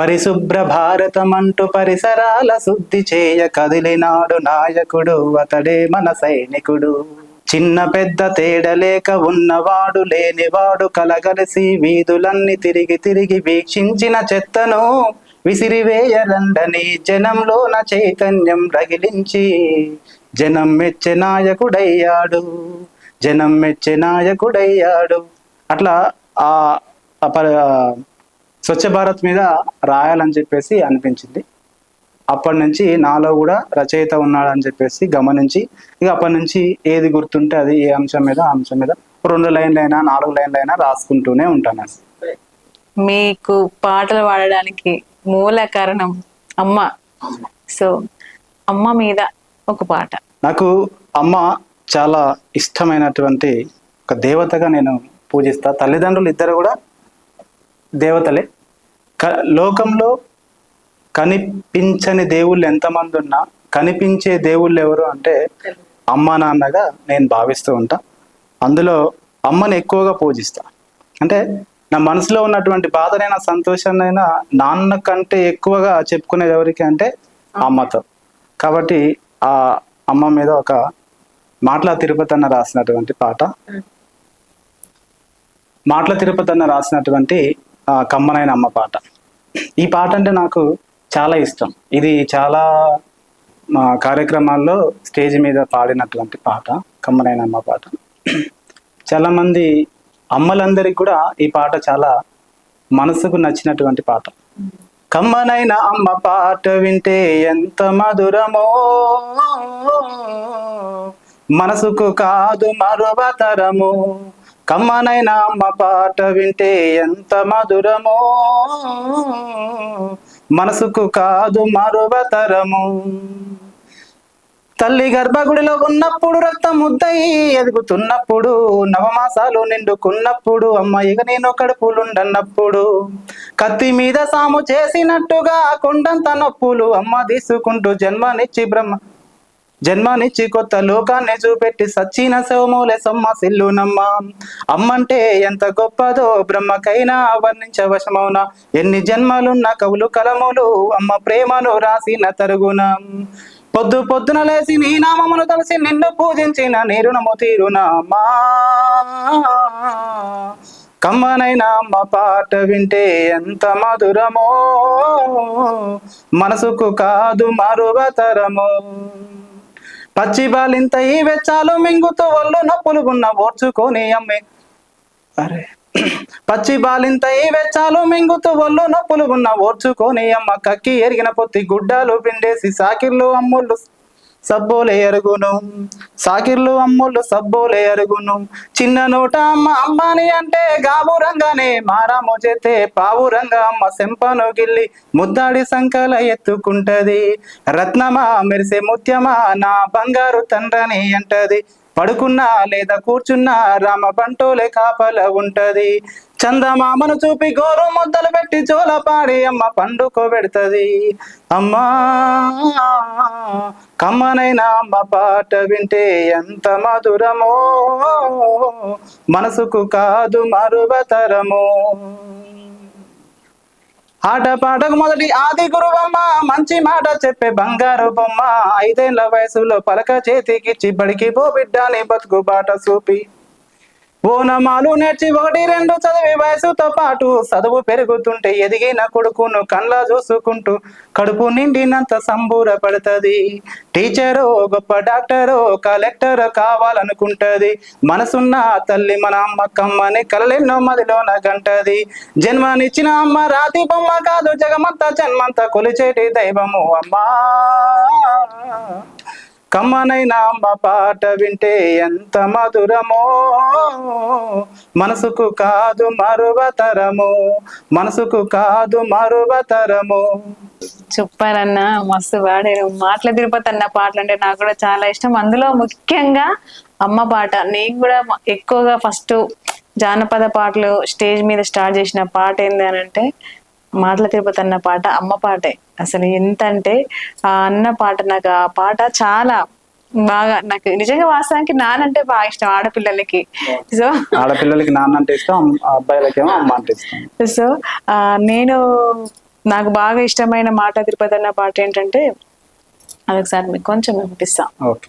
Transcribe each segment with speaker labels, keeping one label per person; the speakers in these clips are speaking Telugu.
Speaker 1: పరిశుభ్ర భారతమంటూ పరిసరాల శుద్ధి చేయ కదిలినాడు నాయకుడు అతడే మన సైనికుడు. చిన్న పెద్ద తేడలేక ఉన్నవాడు లేనివాడు కలగలిసి వీధులన్నీ తిరిగి తిరిగి వీక్షించిన చెత్తను విసిరివేయరండని జనంలోన చైతన్యం రగిలించి జనం మెచ్చే నాయకుడయ్యాడు జనం మెచ్చే నాయకుడయ్యాడు. అట్లా ఆ ఆ స్వచ్ఛ భారత్ మీద రాయాలని చెప్పేసి అనిపించింది. అప్పటి నుంచి నాలో కూడా రచయిత ఉన్నాడని చెప్పేసి గమనించి ఇక అప్పటి నుంచి ఏది గుర్తుంటే అది ఏ అంశం మీద అంశం మీద రెండు లైన్లైనా నాలుగు లైన్లైనా రాసుకుంటూనే ఉంటాను.
Speaker 2: మీకు పాటలు పాడడానికి మూల కారణం అమ్మ. సో అమ్మ మీద ఒక పాట.
Speaker 1: నాకు అమ్మ చాలా ఇష్టమైనటువంటి ఒక దేవతగా నేను పూజిస్తా. తల్లిదండ్రులు ఇద్దరు కూడా దేవతలే. క లోకంలో కనిపించని దేవుళ్ళు ఎంతమంది ఉన్నా కనిపించే దేవుళ్ళు ఎవరు అంటే అమ్మ నాన్నగా నేను భావిస్తూ ఉంటా. అందులో అమ్మని ఎక్కువగా పూజిస్తా. అంటే నా మనసులో ఉన్నటువంటి బాధనైనా సంతోషాన్నైనా నాన్న కంటే ఎక్కువగా చెప్పుకునేది ఎవరికి అంటే అమ్మతో. కాబట్టి ఆ అమ్మ మీద ఒక మాటల తిరుపతి అన్న రాసినటువంటి పాట. మాటల తిరుపతి అన్న రాసినటువంటి కమ్మనైన అమ్మ పాట. ఈ పాట అంటే నాకు చాలా ఇష్టం. ఇది చాలా మా కార్యక్రమాల్లో స్టేజ్ మీద పాడినటువంటి పాట కమ్మనైన అమ్మ పాట. చాలామంది అమ్మలందరికీ కూడా ఈ పాట చాలా మనసుకు నచ్చినటువంటి పాట. కమ్మనైన అమ్మ పాట వింటే ఎంత మధురమో. మనసుకు కాదు మరువతరము కమ్మనైనా అమ్మ పాట వింటే ఎంత మధురమో. మనసుకు కాదు మరువతరము తల్లి గర్భగుడిలో ఉన్నప్పుడు రక్తం ముద్దై ఎదుగుతున్నప్పుడు నవమాసాలు నిండుకున్నప్పుడు అమ్మ ఇక నేను కడుపులుండన్నప్పుడు కత్తి మీద సాము చేసినట్టుగా కొండంత నొప్పులు అమ్మ తీసుకుంటూ జన్మనిచ్చి బ్రహ్మ జన్మనిచ్చి కొత్త లోకాన్ని చూపెట్టి సచ్చిన శవమూలే సొమ్మ సిల్లునమ్మ అమ్మంటే ఎంత గొప్పదో బ్రహ్మకైనా వర్ణించవశమౌన ఎన్ని జన్మలున్న కవులు కలములు అమ్మ ప్రేమను రాసిన తరుగున. పొద్దు పొద్దున లేచి నీ నామమును తలసి నిన్ను పూజించిన నీరునము తీరునామా కమ్మనైనా అమ్మ పాట వింటే ఎంత మధురమో. మనసుకు కాదు మరువతరము. పచ్చి బాలింత ఈ వెచ్చాలు మింగుతూ ఒళ్ళు నొప్పులుగున్న ఓర్చుకొని అమ్మే. అరే. పచ్చి బాలింత ఈ వెచ్చాలు మింగుతూ ఒళ్ళు నొప్పులుగున్న ఓర్చుకొని అమ్మ కక్కి ఎరిగిన పొత్తి గుడ్డలు పిండేసి సాకిర్లు అమ్ముళ్ళు. సబ్బోలే అరుగును. సాకిర్లు అమ్ములు సబ్బోలే అరుగును. చిన్న నోట అమ్మ అమ్మని అంటే గాబురంగానే మారాము చేతే పావురంగా అమ్మ సెంపను గిల్లి ముద్దాడి సంకల ఎత్తుకుంటది. రత్నమా మెరిసే ముత్యమా నా బంగారు తండ్రని అంటది. పడుకున్నా లేదా కూర్చున్నా రామ బంటోలే కాపల ఉంటది. చందమామను చూపి గోరు ముద్దలు పెట్టి జోల పాడి అమ్మ పండుకో పెడుతుంది. అమ్మా కమ్మనైన అమ్మ పాట వింటే ఎంత మధురమో. మనసుకు కాదు మరువతరము ఆట పాటకు మొదటి ఆది గురువమ్మ మంచి మాట చెప్పే బంగారు బొమ్మ. ఐదేళ్ళ వయసులో పలక చేతికిచ్చి బడికి పో బిడ్డని బతుకు బాట చూపి ఓనమాలు నేర్చి ఒకటి రెండు చదివి వయసుతో పాటు చదువు పెరుగుతుంటే ఎదిగిన కొడుకును కళ్ళ చూసుకుంటూ కడుపు నిండినంత సంబూర పడుతుంది టీచరు గొప్ప డాక్టరు కలెక్టర్ కావాలనుకుంటది. మనసున్న తల్లి మన అమ్మకమ్మని కలలెన్నో మదిలోన గంటది. జన్మనిచ్చిన అమ్మ రాతి బొమ్మ కాదు జగమంతా జన్మంతా కొలిచేటి దైవము అమ్మా. కమ్మనైన అమ్మ పాట వింటే ఎంత మధురమో. మనసుకు కాదు మరువతరము. మనసుకు కాదు మరువతరము.
Speaker 2: చెప్పారన్న మస్తు పాడారు. మాటల తిరుపతి అన్న పాటలు అంటే నాకు కూడా చాలా ఇష్టం. అందులో ముఖ్యంగా అమ్మ పాట. నేను కూడా ఎక్కువగా ఫస్ట్ జానపద పాటలు స్టేజ్ మీద స్టార్ట్ చేసిన పాట ఏంది అని అంటే మాటల తిరుపతి అన్న పాట అమ్మ పాటే. అసలు ఎంత అంటే ఆ అన్న పాట నాకు ఆ పాట చాలా బాగా నాకు నిజంగా వాస్తవానికి నానంటే బాగా ఇష్టం ఆడపిల్లలకి. సో
Speaker 1: ఆడపిల్లలకి నాన్న అంటే ఇష్టం అబ్బాయిలకేమో అమ్మ అంటే ఇష్టం.
Speaker 2: సో ఆ, నేను నాకు బాగా ఇష్టమైన మాట తిరుపతి అన్న పాట ఏంటంటే అదొకసారి మీకు కొంచెం వినిపిస్తా.
Speaker 1: ఓకే.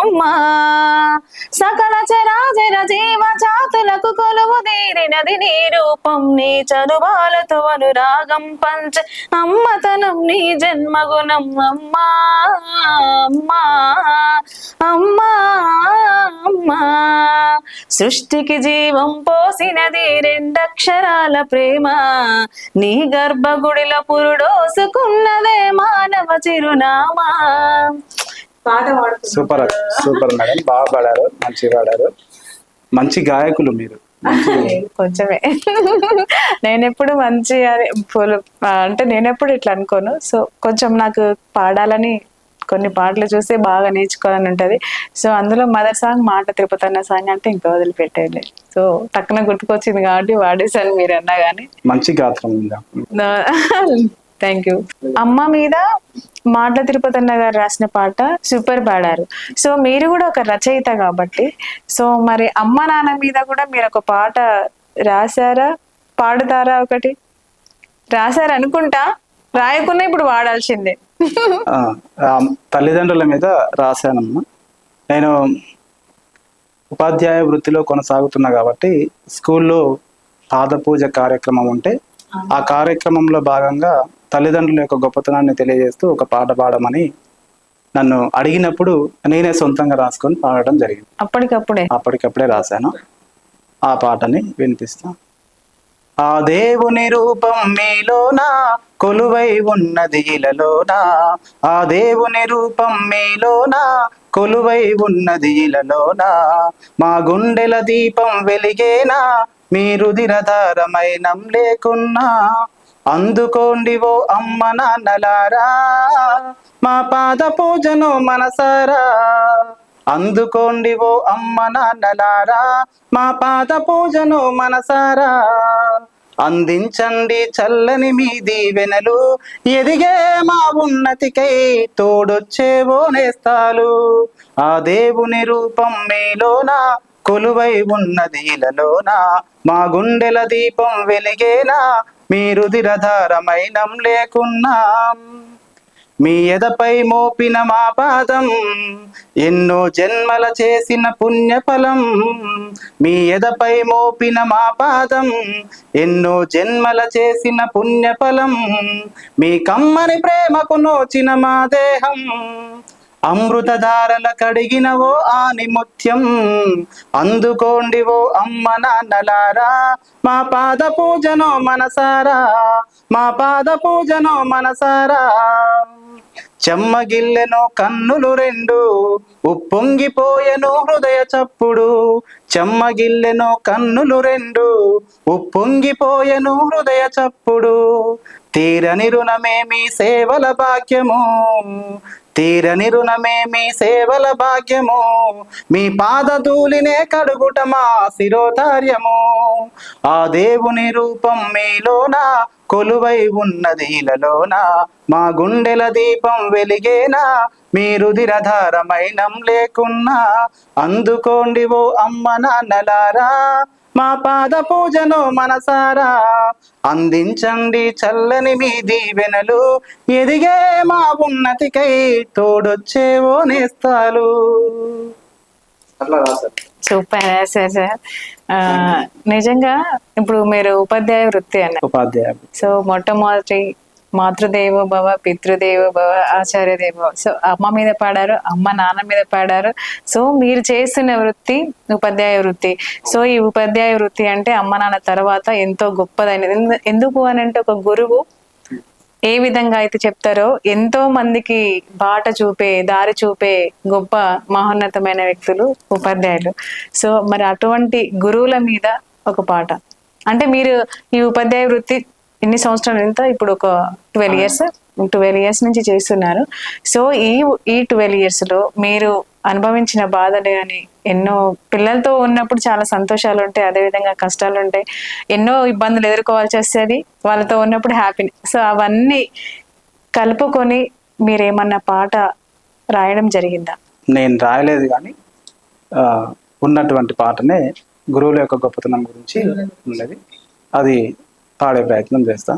Speaker 2: అమ్మా. సకల చరాచర జీవ జాతులకు కొలువు తీరినది నీ రూపం నీ చనుబాలతో అనురాగం పంచ అమ్మతనం నీ జన్మగుణం అమ్మా అమ్మా అమ్మా అమ్మా. సృష్టికి జీవం పోసినది రెండక్షరాల ప్రేమ నీ గర్భగుడిలో పురుడోసుకున్నదే మానవ చిరునామా. పాట.
Speaker 1: Super super madam. బాగా పాడారు మంచి పాడారు. మంచి గాయకులు మీరు.
Speaker 2: కొంచెమే. నేను ఎప్పుడు మంచి అని అంటే నేను ఎప్పుడు ఇట్లా అనుకోను. సో కొంచెం నాకు పాడాలని కొన్ని పాటలు చూసి బాగా నేర్చుకోవాలని ఉంటది. సో అందులో మదర్ సాంగ్ మాట తిరుపతి అన్న సాంగ్ అంటే ఇంకా వదిలిపెట్టేది. సో టక్కున గుర్తుకొచ్చింది కాబట్టి వాడేసాను మీరు అన్నా కానీ
Speaker 1: మంచి గాత్రం
Speaker 2: థ్యాంక్ యూ అమ్మ మీద మాటల తిరుపతి అన్న గారు రాసిన పాట సూపర్ పాడారు సో మీరు కూడా ఒక రచయిత కాబట్టి సో మరి అమ్మ నాన్న మీద కూడా మీరు ఒక పాట రాశారా? పాడుతారా ఒకటి? రాశారు అనుకుంటా. రాయకున్నా ఇప్పుడు వాడాల్సిందే.
Speaker 1: తల్లిదండ్రుల మీద రాశానమ్మా. నేను ఉపాధ్యాయ వృత్తిలో కొనసాగుతున్నా కాబట్టి స్కూల్లో పాద పూజ కార్యక్రమం ఉంటే ఆ కార్యక్రమంలో భాగంగా తల్లిదండ్రుల యొక్క గొప్పతనాన్ని తెలియజేస్తూ ఒక పాట పాడమని నన్ను అడిగినప్పుడు నేనే సొంతంగా రాసుకొని పాడడం జరిగింది.
Speaker 2: అప్పటికప్పుడే?
Speaker 1: అప్పటికప్పుడే రాశాను. ఆ పాటని వినిపిస్తా. ఆ దేవుని రూపం మీలోనా? కొలువై ఉన్నది ఇలలోనా? ఆ దేవుని రూపం మీలోనా? కొలువై ఉన్నది ఇలలోనా? మా గుండెల దీపం వెలిగేనా? మీ రుదిరధారమైనం లేకున్నా? అందుకోండి ఓ అమ్మ నాన్నలారా మా పాద పూజను మనసారా. అందుకోండి ఓ అమ్మ నాన్నలారా మా పాద పూజను మనసారా. అందించండి చల్లని మీ దీవెనలు ఎదిగే మా ఉన్నతికై తోడొచ్చేవో నేస్తాలు. ఆ దేవుని రూపం మీలోన కొలువై ఉన్నది మా గుండెల దీపం వెలిగేనా మీ రుదిరధారమైనం లేకున్నా. మీ ఎదపై మోపిన మా పాదం ఎన్నో జన్మల చేసిన పుణ్యఫలం. మీ ఎదపై మోపిన మా పాదం ఎన్నో జన్మల చేసిన పుణ్యఫలం. మీ కమ్మని ప్రేమకు నోచిన మా దేహం అమృతధారల కడిగినవో ఆని ముత్యం అందుకోండి ఓ అమ్మ నాన్నలారా. మా పాద పూజనో మనసారా మా పాద పూజనో మనసారా చెమ్మగిల్లెను కన్నులు రెండు ఉప్పొంగిపోయెను హృదయ చప్పుడు చెమ్మగిల్లెను కన్నులు రెండు. ఉప్పొంగిపోయెను హృదయ చప్పుడు తీరని రుణమేమి సేవల భాగ్యము. తీరని రుణమేమి సేవల భాగ్యము. మీ పాదధూలినే కడుగుట మా శిరోధార్యము. ఆ దేవుని రూపం మీలోన కొలువై ఉన్నది ఇలలోన. మా గుండెల దీపం వెలిగేనా మీరు దిరధారమైన రుదిరధారమైనం లేకున్నా అందుకోండి ఓ అమ్మ నాన్నలారా. మా పాద పూజను మనసారా. అందించండి చల్లని మీ దీవెనలు. ఎదిగే మా ఉన్నతికై తోడొచ్చేవో నేస్తాలు. అట్లా రాశారు
Speaker 2: సూపర్ సార్ సార్ ఆ, నిజంగా ఇప్పుడు మీరు ఉపాధ్యాయ వృత్తి అన్నారు.
Speaker 1: ఉపాధ్యాయ
Speaker 2: సో మొట్టమొదటి మాతృదేవో భవ పితృదేవో భవ ఆచార్య దేవో సో అమ్మ మీద పాడారు అమ్మ నాన్న మీద పాడారు. సో మీరు చేస్తున్న వృత్తి ఉపాధ్యాయ వృత్తి. సో ఈ ఉపాధ్యాయ వృత్తి అంటే అమ్మ నాన్న తర్వాత ఎంతో గొప్పదైనది ఎందు- ఎందుకు అని అంటే ఒక గురువు ఏ విధంగా అయితే చెప్తారో ఎంతో మందికి బాట చూపే దారి చూపే గొప్ప మహోన్నతమైన వ్యక్తులు ఉపాధ్యాయులు. సో మరి అటువంటి గురువుల మీద ఒక పాట. అంటే మీరు ఈ ఉపాధ్యాయ వృత్తి ఎన్ని సంవత్సరాలు ఎంత? ఇప్పుడు ఒక ట్వెల్వ్ ఇయర్స్ ట్వెల్వ్ ఇయర్స్ నుంచి చేస్తున్నారు. సో ఈ ఈ ట్వెల్వ్ ఇయర్స్లో మీరు అనుభవించిన బాధలు కానీ ఎన్నో పిల్లలతో ఉన్నప్పుడు చాలా సంతోషాలు ఉంటాయి అదేవిధంగా కష్టాలు ఉంటాయి. ఎన్నో ఇబ్బందులు ఎదుర్కోవాల్సి వస్తుంది వాళ్ళతో ఉన్నప్పుడు హ్యాపీ సో అవన్నీ కలుపుకొని మీరేమన్నా పాట రాయడం జరిగిందా?
Speaker 1: నేను రాయలేదు కానీ ఉన్నటువంటి పాటనే గురువుల యొక్క గొప్పతనం గురించి ఉన్నది. అది పాడే ప్రయత్నం చేస్తా.